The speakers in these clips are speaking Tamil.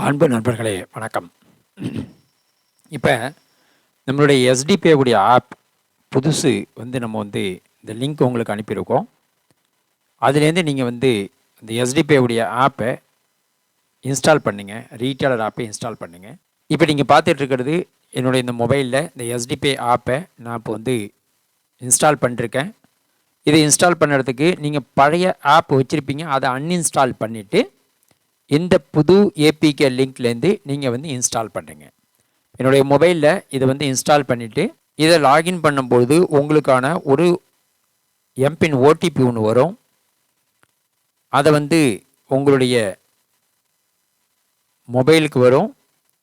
அன்பு நண்பர்களே வணக்கம். இப்போ நம்மளுடைய எஸ்டிபே உடைய ஆப் புதுசு வந்து நம்ம வந்து இந்த லிங்க் உங்களுக்கு அனுப்பியிருக்கோம். அதுலேருந்து நீங்கள் வந்து இந்த எஸ்டிபே உடைய ஆப்பை இன்ஸ்டால் பண்ணுங்கள் ரீட்டைலர் ஆப்பை இன்ஸ்டால் பண்ணுங்கள் இப்போ நீங்கள் பார்த்துட்ருக்கிறது என்னுடைய இந்த மொபைலில் இந்த எஸ்டிபே ஆப்பை நான் இப்போ வந்து இன்ஸ்டால் பண்ணிருக்கேன். இதை இன்ஸ்டால் பண்ணுறதுக்கு நீங்கள் பழைய ஆப் வச்சுருப்பீங்க. அதை அன்இன்ஸ்டால் பண்ணிவிட்டு இந்த புது ஏபிகே லிங்க்லேருந்து நீங்கள் வந்து இன்ஸ்டால் பண்ணுங்க. என்னுடைய மொபைலில் இதை வந்து இன்ஸ்டால் பண்ணிவிட்டு இதை லாகின் பண்ணும்போது உங்களுக்கான ஒரு எம்பின் ஓடிபி ஒன்று வரும். அதை வந்து உங்களுடைய மொபைலுக்கு வரும்.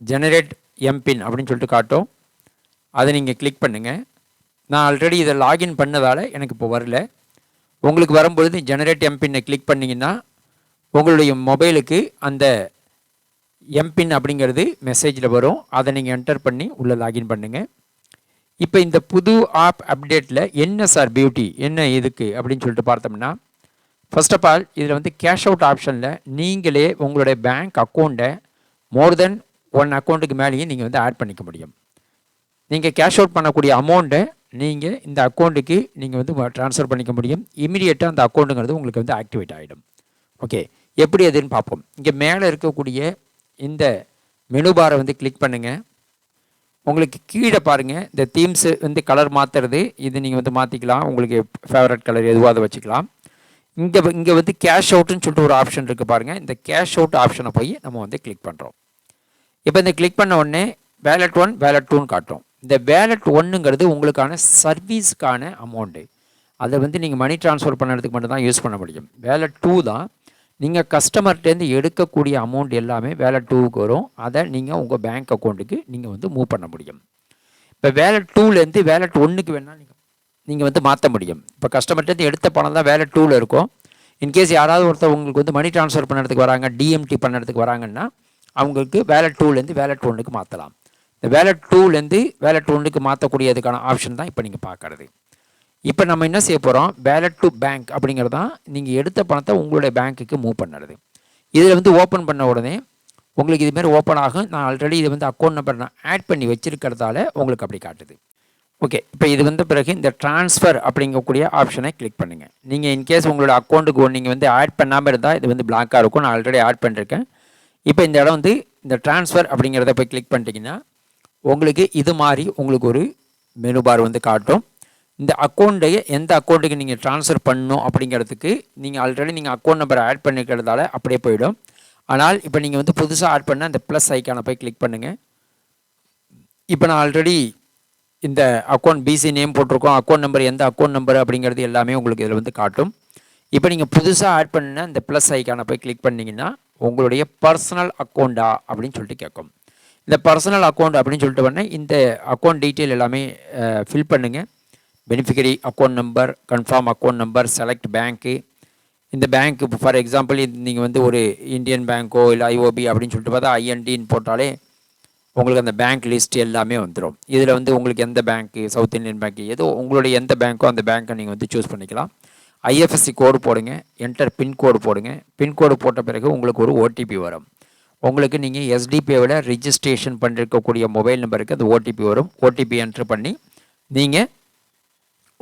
ஜெனரேட் எம்பின் அப்படின்னு சொல்லிட்டு காட்டும். அதை நீங்கள் கிளிக் பண்ணுங்கள் நான் ஆல்ரெடி இதை லாகின் பண்ணதால் எனக்கு இப்போ வரல. உங்களுக்கு வரும்பொழுது ஜெனரேட் எம்பின்னை கிளிக் பண்ணிங்கன்னா உங்களுடைய மொபைலுக்கு அந்த எம்பின் அப்படிங்கிறது மெசேஜில் வரும். அதை நீங்கள் என்டர் பண்ணி உள்ளே லாகின் பண்ணுங்கள் இப்போ இந்த புது ஆப் அப்டேட்டில் என்ன சார் பியூட்டி என்ன இதுக்கு அப்படின்னு சொல்லிட்டு பார்த்தோம்னா ஃபர்ஸ்ட் ஆஃப் ஆல் இதில் வந்து கேஷ் அவுட் ஆப்ஷனில் நீங்களே உங்களுடைய பேங்க் அக்கௌண்ட்டை மோர் தென் ஒன் அக்கௌண்ட்டுக்கு மேலேயும் நீங்கள் வந்து ஆட் பண்ணிக்க முடியும். நீங்கள் கேஷ் அவுட் பண்ணக்கூடிய அமௌண்ட்டை நீங்கள் இந்த அக்கௌண்ட்டுக்கு நீங்கள் வந்து ட்ரான்ஸ்ஃபர் பண்ணிக்க முடியும். இமீடியட்டாக அந்த அக்கௌண்ட்டுங்கிறது உங்களுக்கு வந்து ஆக்டிவேட் ஆகிடும் ஓகே எப்படி அதுன்னு பார்ப்போம். இங்கே மேலே இருக்கக்கூடிய இந்த மெனு பாரை வந்து கிளிக் பண்ணுங்கள் உங்களுக்கு கீழே பாருங்கள் இந்த தீம்ஸு வந்து கலர் மாற்றுறது இது நீங்கள் வந்து மாற்றிக்கலாம் உங்களுக்கு ஃபேவரட் கலர் எதுவாக வச்சுக்கலாம். இங்கே இங்கே வந்து கேஷ் அவுட்டுன்னு சொல்லிட்டு ஒரு ஆப்ஷன் இருக்குது பாருங்கள் இந்த கேஷ் அவுட் ஆப்ஷனை போய் நம்ம வந்து கிளிக் பண்ணுறோம் இப்போ இந்த கிளிக் பண்ண உடனே வேலட் ஒன் வேலட் டூன்னு காட்டும் இந்த வேலட் ஒன்றுங்கிறது உங்களுக்கான சர்வீஸுக்கான அமௌண்ட்டு அதை வந்து நீங்கள் மணி ட்ரான்ஸ்ஃபர் பண்ணுறதுக்கு மட்டும் தான் யூஸ் பண்ண முடியும். வேலட் டூ தான் நீங்கள் கஸ்டமர்கிட்டேருந்து எடுக்கக்கூடிய அமௌண்ட் எல்லாமே வேலட் டூவுக்கு வரும். அதை நீங்கள் உங்கள் பேங்க் அக்கௌண்ட்டுக்கு நீங்கள் வந்து மூவ் பண்ண முடியும். இப்போ வேலட் டூலேருந்து வேலட் ஒன்றுக்கு வேணால் நீங்கள் நீங்கள் வந்து மாற்ற முடியும். இப்போ கஸ்டமர்கிட்டேருந்து எடுத்த பணம் தான் வேலட் டூவில் இருக்கும். இன்கேஸ் யாராவது ஒருத்தர் உங்களுக்கு வந்து மணி ட்ரான்ஸ்ஃபர் பண்ணுறதுக்கு வராங்க டிஎம்டி பண்ணுறதுக்கு வராங்கன்னா அவங்களுக்கு வேலட் டூலேருந்து வேலட் ஒன்றுக்கு மாற்றலாம் இந்த வேலட் டூலேருந்து வேலட் ஒன்றுக்கு மாற்றக்கூடியதுக்கான ஆப்ஷன் தான் இப்போ நீங்கள் பார்க்குறது இப்போ நம்ம என்ன செய்ய போகிறோம் பேலட் டு பேங்க் அப்படிங்கிறது தான் நீங்கள் எடுத்த பணத்தை உங்களுடைய பேங்க்குக்கு மூவ் பண்ணுறது. இதில் வந்து ஓப்பன் பண்ண உடனே உங்களுக்கு இதுமாரி ஓப்பன் ஆகும். நான் ஆல்ரெடி இது வந்து அக்கௌண்ட் நம்பர் நான் ஆட் பண்ணி வச்சுருக்கிறதால உங்களுக்கு அப்படி காட்டுது. ஓகே இப்போ இது வந்த பிறகு இந்த ட்ரான்ஸ்ஃபர் அப்படிங்கக்கூடிய ஆப்ஷனை கிளிக் பண்ணுங்கள் நீங்கள் இன்கேஸ் உங்களோட அக்கௌண்ட்டுக்கு நீங்கள் வந்து ஆட் பண்ணாமல் இருந்தால் இது வந்து பிளாக்காக இருக்கும். நான் ஆல்ரெடி ஆட் பண்ணிருக்கேன். இப்போ இந்த இடம் வந்து இந்த ட்ரான்ஸ்ஃபர் அப்படிங்கிறத போய் கிளிக் பண்ணிட்டீங்கன்னா உங்களுக்கு இது மாதிரி உங்களுக்கு ஒரு மெனு பார் வந்து காட்டும். இந்த அக்கௌண்ட்டை எந்த அக்கௌண்ட்டுக்கு நீங்கள் ட்ரான்ஸ்ஃபர் பண்ணணும் அப்படிங்கிறதுக்கு நீங்கள் ஆல்ரெடி நீங்கள் அக்கௌண்ட் நம்பரை ஆட் பண்ணிக்கிறதால அப்படியே போயிடும். ஆனால் இப்போ நீங்கள் வந்து புதுசாக ஆட் பண்ண அந்த ப்ளஸ் ஐக்கானை போய் கிளிக் பண்ணுங்கள் இப்போ நான் ஆல்ரெடி இந்த அக்கௌண்ட் பிசி நேம் போட்டிருக்கோம். அக்கௌண்ட் நம்பர் எந்த அக்கௌண்ட் நம்பர் அப்படிங்கிறது எல்லாமே உங்களுக்கு இதில் வந்து காட்டும். இப்போ நீங்கள் புதுசாக ஆட் பண்ண இந்த ப்ளஸ் ஐக்கானை போய் கிளிக் பண்ணிங்கன்னா உங்களுடைய பர்சனல் அக்கௌண்ட்டா அப்படின்னு சொல்லிட்டு கேட்கும். இந்த பர்சனல் அக்கௌண்ட் அப்படின்னு சொல்லிட்டு உடனே இந்த அக்கௌண்ட் டீட்டெயில் எல்லாமே ஃபில் பண்ணுங்கள் beneficiary account number confirm account number select பேங்க்கு இந்த பேங்க் ஃபார் எக்ஸாம்பிள் நீங்கள் வந்து ஒரு இந்தியன் பேங்க்கோ இல்லை ஐஓபி அப்படின்னு சொல்லிட்டு பார்த்தா ஐஎன்டின்னு போட்டாலே உங்களுக்கு அந்த பேங்க் லிஸ்ட் எல்லாமே வந்துடும் இதில் வந்து உங்களுக்கு எந்த பேங்க்கு சவுத் இந்தியன் பேங்க் ஏதோ உங்களுடைய எந்த பேங்க்கோ அந்த பேங்க்கை நீங்கள் வந்து சூஸ் பண்ணிக்கலாம். ஐஎஃப்எஸ்சி கோடு போடுங்க என்டர் பின்கோடு போடுங்க. பின்கோடு போட்ட பிறகு உங்களுக்கு ஒரு ஓடிபி வரும். உங்களுக்கு நீங்கள் எஸ்டிபியோட ரிஜிஸ்ட்ரேஷன் பண்ணிருக்கக்கூடிய மொபைல் நம்பருக்கு அந்த ஓடிபி வரும். ஓடிபி என்ட்ரு பண்ணி நீங்கள்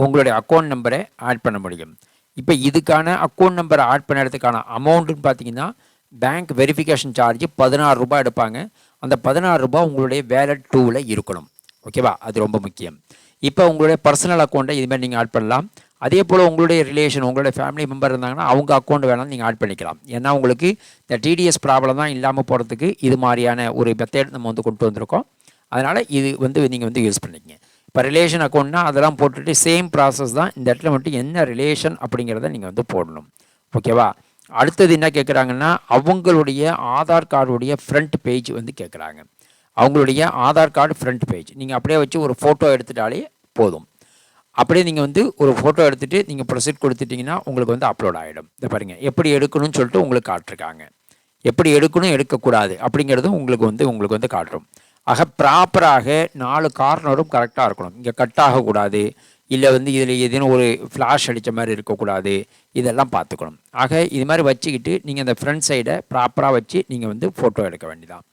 உங்களுடைய அக்கௌண்ட் நம்பரை ஆட் பண்ண முடியும். இப்போ இதுக்கான அக்கௌண்ட் நம்பரை ஆட் பண்ணுறதுக்கான அமௌண்ட்டுன்னு பார்த்தீங்கன்னா பேங்க் வெரிஃபிகேஷன் சார்ஜ் பதினாறு ரூபாய் எடுப்பாங்க. அந்த பதினாறு ரூபாய் உங்களுடைய வேலட் டூவில் இருக்கணும். ஓகேவா அது ரொம்ப முக்கியம். இப்போ உங்களுடைய பர்சனல் அக்கௌண்ட்டை இதுமாதிரி நீங்கள் ஆட் பண்ணலாம். அதே போல் உங்களுடைய ரிலேஷன் உங்களுடைய ஃபேமிலி மெம்பர் இருந்தாங்கன்னா அவங்க அக்கௌண்ட் வேணாலும் நீங்கள் ஆட் பண்ணிக்கலாம். ஏன்னா உங்களுக்கு இந்த டிடிஎஸ் ப்ராப்ளம் தான் இல்லாமல் போகிறதுக்கு இது மாதிரியான ஒரு மெத்தேட் நம்ம வந்து கொண்டு வந்திருக்கோம். அதனால் இது வந்து நீங்கள் வந்து யூஸ் பண்ணிக்கங்க. இப்போ ரிலேஷன் அக்கௌண்ட்னா அதெல்லாம் போட்டுட்டு சேம் ப்ராசஸ் தான் இந்த இடத்துல மட்டும் என்ன ரிலேஷன் அப்படிங்கிறத நீங்கள் வந்து போடணும். ஓகேவா அடுத்தது என்ன கேட்குறாங்கன்னா அவங்களுடைய ஆதார் கார்டுடைய ஃப்ரண்ட் பேஜ் வந்து கேட்குறாங்க அவங்களுடைய ஆதார் கார்டு ஃப்ரண்ட் பேஜ் நீங்கள் அப்படியே வச்சு ஒரு ஃபோட்டோ எடுத்துட்டாலே போதும். அப்படியே நீங்கள் வந்து ஒரு ஃபோட்டோ எடுத்துகிட்டு நீங்கள் ப்ரொசீட் கொடுத்துட்டிங்கன்னா உங்களுக்கு வந்து அப்லோட் ஆகிடும் இதை பாருங்கள் எப்படி எடுக்கணும்னு சொல்லிட்டு உங்களுக்கு காட்டிருக்காங்க. எப்படி எடுக்கணும் எடுக்கக்கூடாது அப்படிங்கிறதும் உங்களுக்கு வந்து உங்களுக்கு வந்து காட்டுறோம் ஆக ப்ராப்பராக நாலு கார்னரும் கரெக்டாக இருக்கணும். இங்கே கட் ஆகக்கூடாது. இல்லை வந்து இதில் ஏதேனும் ஒரு ஃப்ளாஷ் அடித்த மாதிரி இருக்கக்கூடாது. இதெல்லாம் பார்த்துக்கணும். ஆக இது மாதிரி வச்சுக்கிட்டு நீங்கள் அந்த ஃப்ரண்ட் சைடை ப்ராப்பராக வச்சு நீங்கள் வந்து ஃபோட்டோ எடுக்க வேண்டியதான்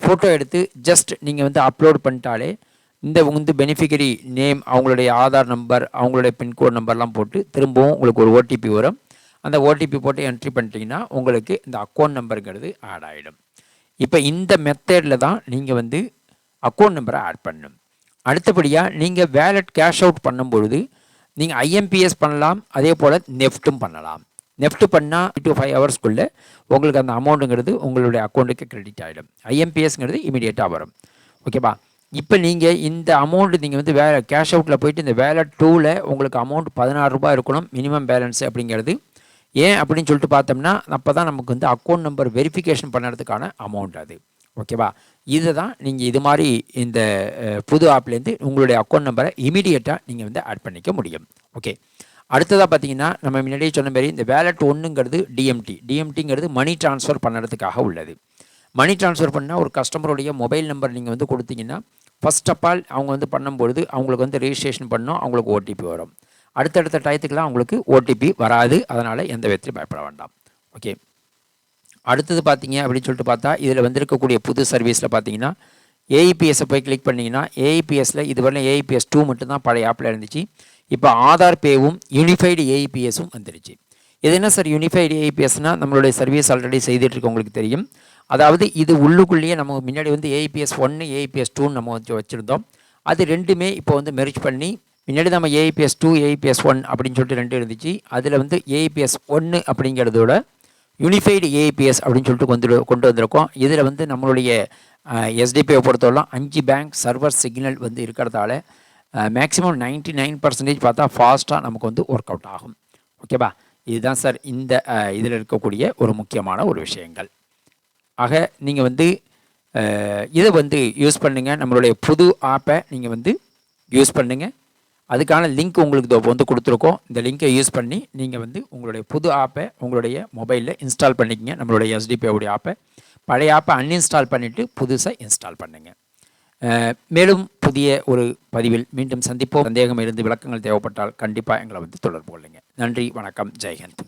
ஃபோட்டோ எடுத்து ஜஸ்ட் நீங்கள் வந்து அப்லோட் பண்ணிட்டாலே இந்த வந்து பெனிஃபிகரி நேம் அவங்களுடைய ஆதார் நம்பர் அவங்களுடைய பின்கோட் நம்பர்லாம் போட்டு திரும்பவும் உங்களுக்கு ஒரு ஓடிபி வரும். அந்த ஓடிபி போட்டு என்ட்ரி பண்ணிட்டீங்கன்னா உங்களுக்கு இந்த அக்கௌண்ட் நம்பருங்கிறது ஆட் ஆகிடும் இப்போ இந்த மெத்தேடில் தான் நீங்கள் வந்து அக்கௌண்ட் நம்பரை ஆட் பண்ணணும் அடுத்தபடியாக நீங்கள் வேலட் கேஷ் அவுட் பண்ணும்பொழுது நீங்கள் ஐஎம்பிஎஸ் பண்ணலாம் அதே போல் நெஃப்ட்டும் பண்ணலாம். நெஃப்ட் பண்ணால் டூ ஃபைவ் ஹவர்ஸ்க்குள்ளே உங்களுக்கு அந்த அமௌண்ட்டுங்கிறது உங்களுடைய அக்கௌண்ட்டுக்கு கிரெடிட் ஆகிடும் ஐஎம்பிஎஸ்ங்கிறது இமீடியட்டாக வரும். ஓகேவா இப்போ நீங்கள் இந்த அமௌண்ட்டு நீங்கள் வந்து வேலை கேஷ் அவுட்டில் போயிட்டு இந்த வேலட் டூவில் உங்களுக்கு அமௌண்ட் பதினாறு ரூபாய் இருக்கணும் மினிமம் பேலன்ஸ் அப்படிங்கிறது. ஏன் அப்படின்னு சொல்லிட்டு பார்த்தோம்னா அப்போ தான் நமக்கு வந்து அக்கௌண்ட் நம்பர் வெரிஃபிகேஷன் பண்ணுறதுக்கான அமௌண்ட் அது. ஓகேவா? இதுதான் நீங்கள் இது மாதிரி இந்த புது ஆப்லேருந்து உங்களுடைய அக்கௌண்ட் நம்பரை இமீடியட்டாக நீங்கள் வந்து ஆட் பண்ணிக்க முடியும். ஓகே. அடுத்ததாக பார்த்தீங்கன்னா நம்ம முன்னாடியே சொன்ன மாதிரி இந்த வேலட் ஒன்றுங்கிறது டிஎம்டி டிஎம்டிங்கிறது மணி ட்ரான்ஸ்ஃபர் பண்ணுறதுக்காக உள்ளது. மணி ட்ரான்ஸ்ஃபர் பண்ணால் ஒரு கஸ்டமருடைய மொபைல் நம்பர் நீங்கள் வந்து கொடுத்தீங்கன்னா ஃபஸ்ட் ஆஃப் ஆல் அவங்க வந்து பண்ணும்பொழுது அவங்களுக்கு வந்து ரிஜிஸ்ட்ரேஷன் பண்ணோம் அவங்களுக்கு ஓடிபி வரும். அடுத்தடுத்த டயத்துக்கெலாம் அவங்களுக்கு ஓடிபி வராது. அதனால் எந்த விதத்திலையும் பயப்பட வேண்டாம். ஓகே. அடுத்தது பார்த்தீங்க அப்படின்னு சொல்லிட்டு பார்த்தா இதில் வந்திருக்கக்கூடிய புது சர்வீஸில் பார்த்தீங்கன்னா ஏஐபிஎஸ்ஸை போய் கிளிக் பண்ணிங்கன்னா ஏஐபிஎஸ்ஸில் இதுவரை ஏஐபிஎஸ் டூ மட்டும்தான் பழைய ஆப்பில் இருந்துச்சு இப்போ ஆதார் பேவும் யூனிஃபைடு ஏஐபிஎஸ்ஸும் வந்துருச்சு இது என்ன சார் யூனிஃபைடு ஏஐபிஎஸ்னால் நம்மளுடைய சர்வீஸ் ஆல்ரெடி செய்துட்டு உங்களுக்கு தெரியும் அதாவது இது உள்ளுக்குள்ளேயே நம்ம முன்னாடி வந்து ஏஐபிஎஸ் ஒன்று ஏஐபிஎஸ் டூன்னு நம்ம வச்சு வச்சுருந்தோம் அது ரெண்டுமே இப்போ வந்து மெரிச் பண்ணி முன்னாடி நம்ம ஏஐபிஎஸ் டூ ஏஐபிஎஸ் ஒன் அப்படின்னு சொல்லிட்டு ரெண்டு இருந்துச்சு அதில் வந்து ஏஐபிஎஸ் ஒன்று அப்படிங்கிறதோட யூனிஃபைடு ஏபிஎஸ் அப்படின்னு சொல்லிட்டு கொண்டு கொண்டு வந்திருக்கோம். இதில் வந்து நம்மளுடைய எஸ்டிபியை பொறுத்தவரைலாம் அஞ்சு பேங்க் சர்வர் சிக்னல் வந்து இருக்கிறதால மேக்ஸிமம் நைன்ட்டி நைன் பர்சன்டேஜ் பார்த்தா ஃபாஸ்ட்டாக நமக்கு வந்து ஒர்க் அவுட் ஆகும். ஓகேவா இதுதான் சார் இந்த இதில் இருக்கக்கூடிய ஒரு முக்கியமான ஒரு விஷயங்கள். ஆக நீங்கள் வந்து இதை வந்து யூஸ் பண்ணுங்கள் நம்மளுடைய புது ஆப்பை நீங்கள் வந்து யூஸ் பண்ணுங்கள் அதுக்கான லிங்க் உங்களுக்கு இதோ வந்து கொடுத்துருக்கோம். இந்த லிங்க்கை யூஸ் பண்ணி நீங்கள் வந்து உங்களுடைய புது ஆப்பை உங்களுடைய மொபைலில் இன்ஸ்டால் பண்ணிக்கங்க. நம்மளுடைய எஸ்டிபிஓடைய ஆப்பை பழைய ஆப்பை அன்இன்ஸ்டால் பண்ணிவிட்டு புதுசாக இன்ஸ்டால் பண்ணுங்கள் மேலும் புதிய ஒரு பதிவில் மீண்டும் சந்திப்போம். சந்தேகம் இருந்து விளக்கங்கள் தேவைப்பட்டால் கண்டிப்பாக எங்களை வந்து தொடர்பு கொள்ளுங்கள் நன்றி வணக்கம் ஜெய்ஹந்த்